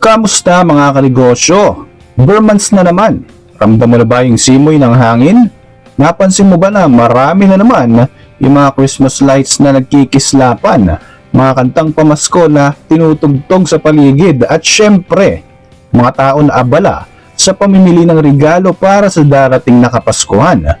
Kamusta mga kanegosyo? Burmans na naman. Ramdam mo na ba yung simoy ng hangin? Napansin mo ba na marami na naman yung mga Christmas lights na nagkikislapan? Mga kantang pamasko na tinutugtog sa paligid at syempre, mga tao na abala sa pamimili ng regalo para sa darating na Kapaskuhan.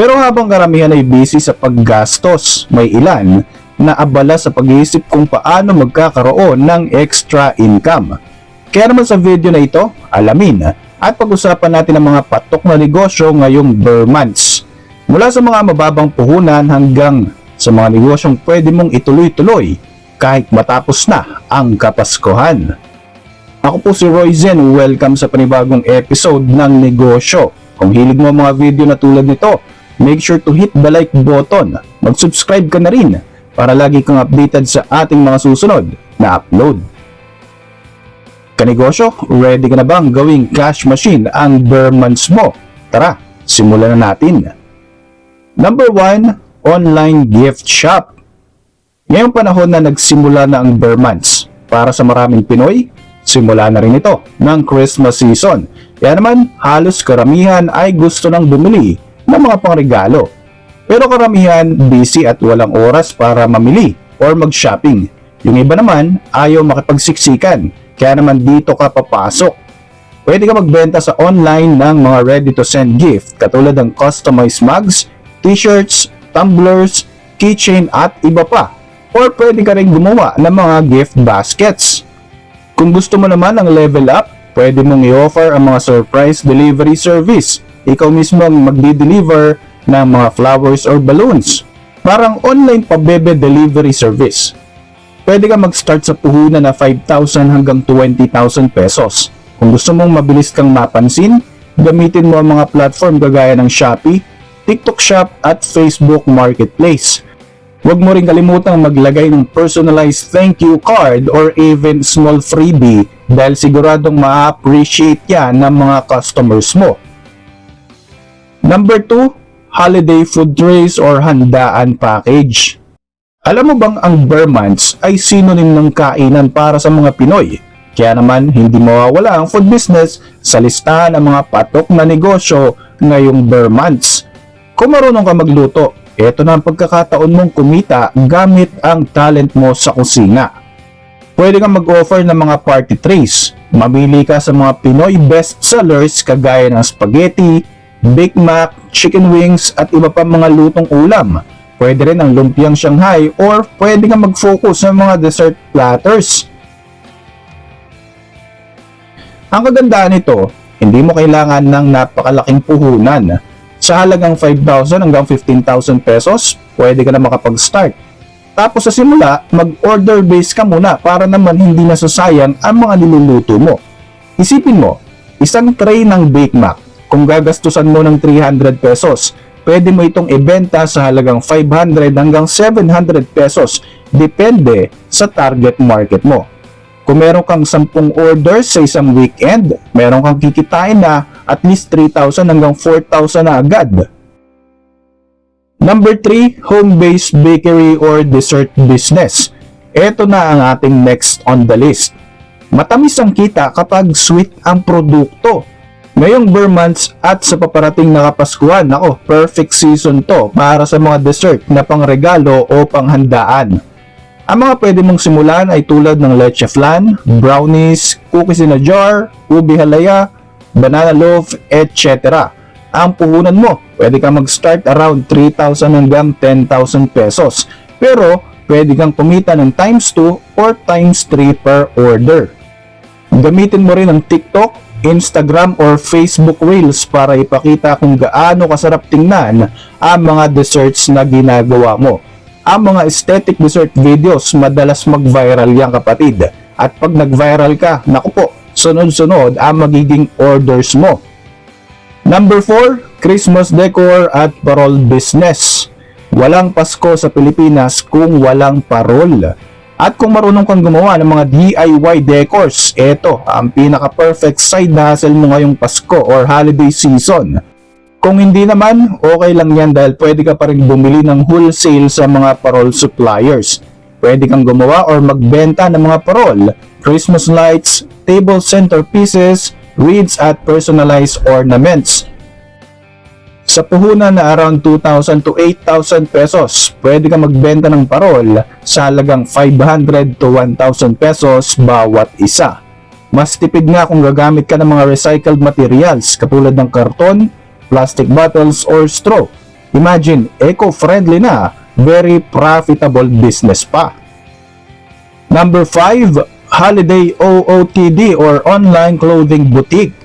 Pero habang karamihan ay busy sa paggastos, may ilan na abala sa pag-iisip kung paano magkakaroon ng extra income. Kaya naman sa video na ito, alamin at pag-usapan natin ang mga patok na negosyo ngayong Burr months. Mula sa mga mababang puhunan hanggang sa mga negosyong pwede mong ituloy-tuloy kahit matapos na ang Kapaskuhan. Ako po si Roy Zen, welcome sa panibagong episode ng Negosyo. Kung hilig mo ang mga video na tulad nito, make sure to hit the like button. Mag-subscribe ka na rin para lagi kang updated sa ating mga susunod na upload. Kanegosyo, ready ka na bang gawing cash machine ang Burmans mo? Tara, simulan na natin. Number 1, online gift shop. Ngayong panahon na nagsimula na ang Burmans, para sa maraming Pinoy, simula na rin ito ng Christmas season. Kaya naman, halos karamihan ay gusto nang bumili ng mga pangregalo. Pero karamihan busy at walang oras para mamili or mag-shopping. Yung iba naman ayaw makipagsiksikan, kaya naman dito ka papasok. Pwede ka magbenta sa online ng mga ready-to-send gift katulad ng customized mugs, t-shirts, tumblers, keychain at iba pa. Or pwede ka rin gumawa ng mga gift baskets. Kung gusto mo naman ang level up, pwede mong i-offer ang mga surprise delivery service. Ikaw mismo ang magdi-deliver ng mga flowers or balloons. Parang online pabebe delivery service. Pwede ka mag-start sa puhunan na 5,000 hanggang 20,000 pesos. Kung gusto mong mabilis kang mapansin, gamitin mo ang mga platform gagaya ng Shopee, TikTok Shop at Facebook Marketplace. Huwag mo rin kalimutang maglagay ng personalized thank you card or even small freebie dahil siguradong ma-appreciate yan ng mga customers mo. Number 2, holiday food trays or handaan package. Alam mo bang ang Burmans ay synonym ng kainan para sa mga Pinoy? Kaya naman hindi mawawala ang food business sa listahan ng mga patok na negosyo ngayong Burmans. Kung marunong ka magluto, ito na ang pagkakataon mong kumita gamit ang talent mo sa kusina. Pwede kang mag-offer ng mga party trays. Mamili ka sa mga Pinoy best sellers kagaya ng spaghetti, Big Mac, chicken wings at iba pa mga lutong ulam. Pwede rin ang lumpiang Shanghai or pwede kang mag-focus sa mga dessert platters. Ang kagandahan nito, hindi mo kailangan ng napakalaking puhunan. Sa halagang 5,000 hanggang 15,000 pesos, pwede ka na makapag-start. Tapos sa simula, mag-order base ka muna para naman hindi nasasayang ang mga niluluto mo. Isipin mo, isang tray ng Bake Mac, kung gagastusan mo ng 300 pesos, pwede mo itong ibenta sa halagang 500 hanggang 700 pesos, depende sa target market mo. Kung meron kang 10 orders sa isang weekend, meron kang kikitain na at least 3,000 hanggang 4,000 na agad. Number 3, home-based bakery or dessert business. Ito na ang ating next on the list. Matamis ang kita kapag sweet ang produkto. Ngayong Burr months at sa paparating na Kapaskuhan, ako, perfect season to para sa mga dessert na pangregalo o panghandaan. Ang mga pwede mong simulan ay tulad ng leche flan, brownies, cookies in a jar, ubi halaya, banana loaf, etc. Ang puhunan mo, pwede kang mag-start around 3,000 hanggang 10,000 pesos. Pero, pwede kang kumita ng times 2 or times 3 per order. Gamitin mo rin ang TikTok, Instagram or Facebook Reels para ipakita kung gaano kasarap tingnan ang mga desserts na ginagawa mo. Ang mga aesthetic dessert videos madalas mag-viral yan kapatid. At pag nag-viral ka, naku po, sunod-sunod ang magiging orders mo. Number 4, Christmas decor at parol business. Walang Pasko sa Pilipinas kung walang parol. At kung marunong kang gumawa ng mga DIY decors, ito ang pinaka-perfect side hustle mo ngayong Pasko or holiday season. Kung hindi naman, okay lang yan dahil pwede ka pa rin bumili ng wholesale sa mga parol suppliers. Pwede kang gumawa or magbenta ng mga parol, Christmas lights, table centerpieces, reeds at personalized ornaments. Sa puhunan na around 2,000 to 8,000 pesos, pwede ka magbenta ng parol sa halagang 500 to 1,000 pesos bawat isa. Mas tipid nga kung gagamit ka ng mga recycled materials katulad ng karton, plastic bottles, or straw. Imagine, eco-friendly na, very profitable business pa. Number 5, Holiday OOTD or Online Clothing Boutique.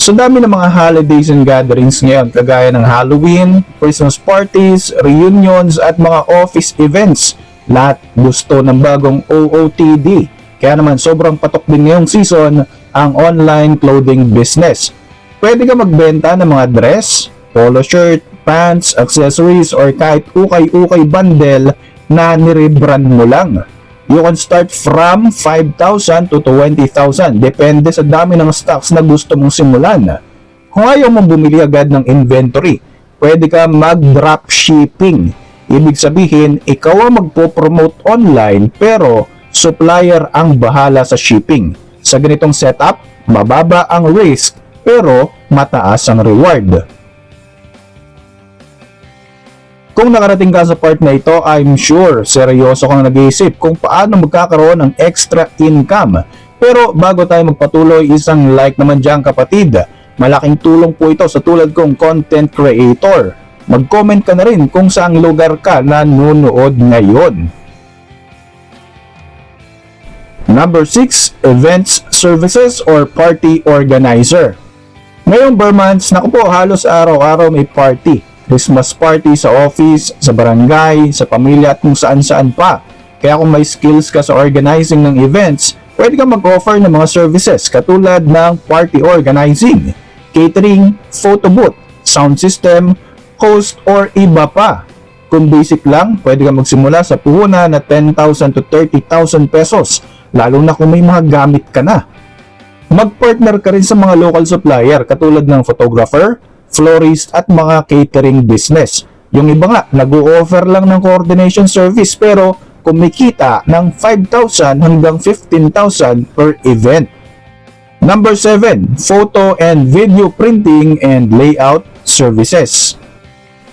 So dami ng mga holidays and gatherings ngayon kagaya ng Halloween, Christmas parties, reunions at mga office events. Lahat gusto ng bagong OOTD. Kaya naman sobrang patok din ngayong season ang online clothing business. Pwede ka magbenta ng mga dress, polo shirt, pants, accessories, or kahit ukay-ukay bundle na nirebrand mo lang. You can start from 5,000 to 20,000. Depende sa dami ng stocks na gusto mong simulan. Kung ayaw mong bumili agad ng inventory, pwede ka mag-drop shipping. Ibig sabihin, ikaw ang magpo-promote online pero supplier ang bahala sa shipping. Sa ganitong setup, mababa ang risk pero mataas ang reward. Kung nakarating ka sa part na ito, I'm sure seryoso kang nag-iisip kung paano magkakaroon ng extra income. Pero bago tayo magpatuloy, isang like naman dyan kapatid. Malaking tulong po ito sa tulad kong content creator. Mag-comment ka na rin kung saang lugar ka nanonood ngayon. Number 6, Events, Services, or Party Organizer. Ngayong bar months, naku po, halos araw-araw may party. Christmas party sa office, sa barangay, sa pamilya at kung saan-saan pa. Kaya kung may skills ka sa organizing ng events, pwede ka mag-offer ng mga services katulad ng party organizing, catering, photo booth, sound system, host, or iba pa. Kung basic lang, pwede ka magsimula sa puhunan na 10,000 to 30,000 pesos, lalo na kung may mga gamit ka na. Mag-partner ka rin sa mga local supplier katulad ng photographer, florist at mga catering business. Yung iba nga, nag-o-offer lang ng coordination service pero kumikita ng 5,000 hanggang 15,000 per event. Number 7, photo and video printing and layout services.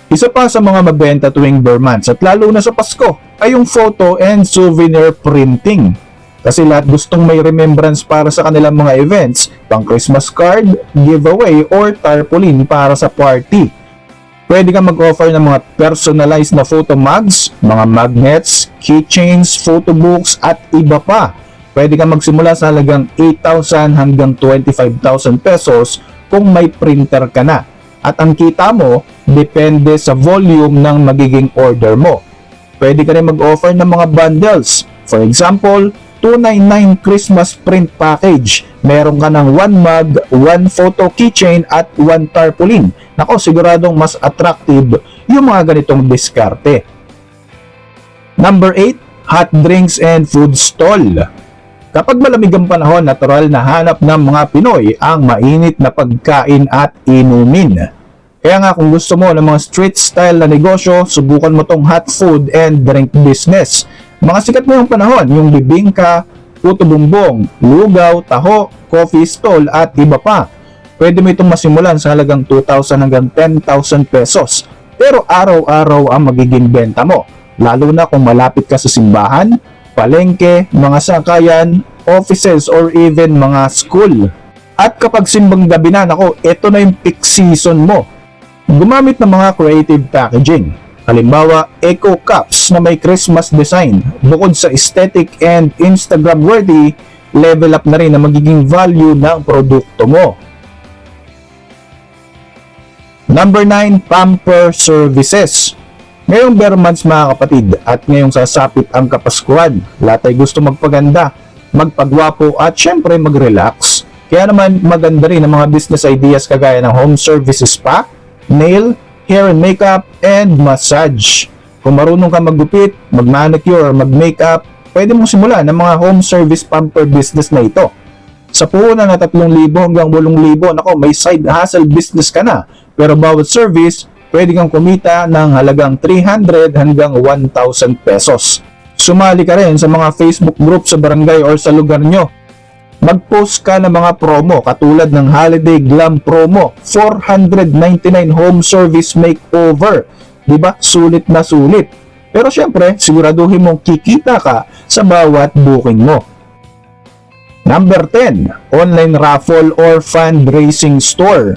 Isa pa sa mga mabenta tuwing Burr months at lalo na sa Pasko ay yung photo and souvenir printing. Kasi lahat gustong may remembrance para sa kanilang mga events, pang Christmas card, giveaway, or tarpaulin para sa party. Pwede kang mag-offer ng mga personalized na photo mugs, mga magnets, keychains, photo books, at iba pa. Pwede kang magsimula sa halagang 8,000 hanggang 25,000 pesos kung may printer ka na. At ang kita mo, depende sa volume ng magiging order mo. Pwede ka rin mag-offer ng mga bundles. For example, 299 Christmas print package. Meron ka ng 1 mug, 1 photo keychain at 1 tarpaulin. Nako, siguradong mas attractive yung mga ganitong diskarte. Number 8, hot drinks and food stall. Kapag malamig ang panahon, natural na hanap ng mga Pinoy ang mainit na pagkain at inumin. Kaya nga kung gusto mo ng mga street style na negosyo, subukan mo tong hot food and drink business. Mga sikat ngayong panahon, yung bibingka, puto bumbong, lugaw, taho, coffee stall at iba pa. Pwede mo itong masimulan sa halagang 2,000 hanggang 10,000 pesos. Pero araw-araw ang magiging benta mo. Lalo na kung malapit ka sa simbahan, palengke, mga sakayan, offices or even mga school. At kapag simbang gabi na, nako, ito na yung peak season mo. Gumamit ng mga creative packaging Halimbawa, Eco Cups na may Christmas design. Bukod sa aesthetic and Instagram worthy, level up na rin ang magiging value ng produkto mo. Number 9, Pamper Services. Ngayong bare months mga kapatid at ngayong sasapit ang kapaskuhan, lahat ay gusto magpaganda, magpagwapo at syempre mag-relax. Kaya naman maganda rin ang mga business ideas kagaya ng home services pa, nail, hair and makeup, and massage. Kung marunong ka maggupit, mag-manicure, mag-makeup, pwede mong simulan ng mga home service pamper business na ito. Sa puhunan na 3,000 hanggang 8,000, nako, may side hustle business ka na. Pero bawat service, pwede kang kumita ng halagang 300 hanggang 1,000 pesos. Sumali ka rin sa mga Facebook group sa barangay or sa lugar nyo. Mag-post ka ng mga promo katulad ng Holiday Glam Promo, 499 home service makeover. 'Di ba? Sulit na sulit. Pero syempre, siguraduhin mong kikita ka sa bawat booking mo. Number 10, online raffle or fundraising store.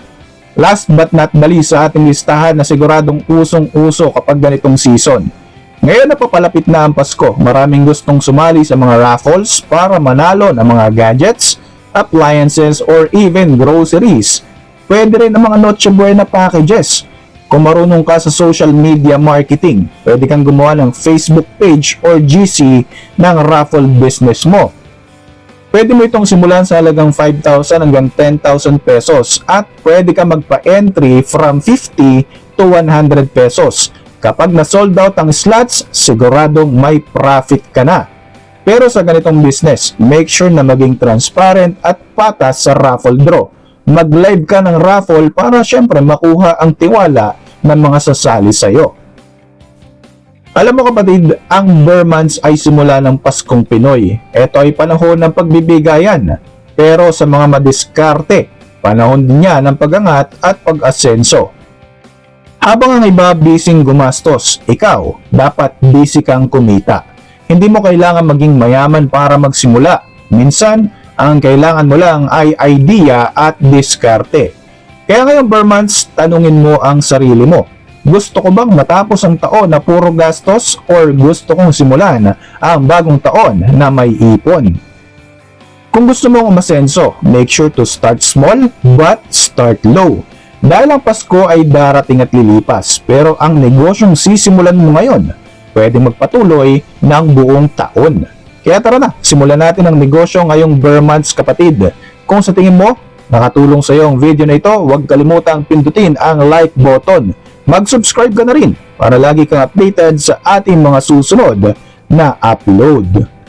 Last but not the least sa ating listahan na siguradong usong-uso kapag ganitong season. Ngayon na papalapit na ang Pasko, maraming gustong sumali sa mga raffles para manalo ng mga gadgets, appliances, or even groceries. Pwede rin ang mga Noche Buena packages. Kung marunong ka sa social media marketing, pwede kang gumawa ng Facebook page or GC ng raffle business mo. Pwede mo itong simulan sa halagang 5,000 hanggang 10,000 pesos at pwede ka magpa-entry from 50 to 100 pesos. Kapag na-sold out ang slots, siguradong may profit ka na. Pero sa ganitong business, make sure na maging transparent at patas sa raffle draw. Mag-live ka ng raffle para syempre makuha ang tiwala ng mga sasali sa'yo. Alam mo kapatid, ang Burr months ay simula ng Paskong Pinoy. Ito ay panahon ng pagbibigayan. Pero sa mga madiskarte, panahon din niya ng pagangat at pag-asenso. Habang ang iba busy gumastos, ikaw, dapat busy kang kumita. Hindi mo kailangan maging mayaman para magsimula. Minsan, ang kailangan mo lang ay idea at diskarte. Kaya ngayong Burr months, tanungin mo ang sarili mo. Gusto ko bang matapos ang taon na puro gastos or gusto kong simulan ang bagong taon na may ipon? Kung gusto mong umasenso, make sure to start small but start low. Dahil ang Pasko ay darating at lilipas, pero ang negosyong sisimulan mo ngayon, pwede magpatuloy ng buong taon. Kaya tara na, simulan natin ang negosyo ngayong Burr months kapatid. Kung sa tingin mo, nakatulong sa iyo ang video na ito, huwag kalimutang pindutin ang like button. Mag-subscribe ka na rin para lagi kang updated sa ating mga susunod na upload.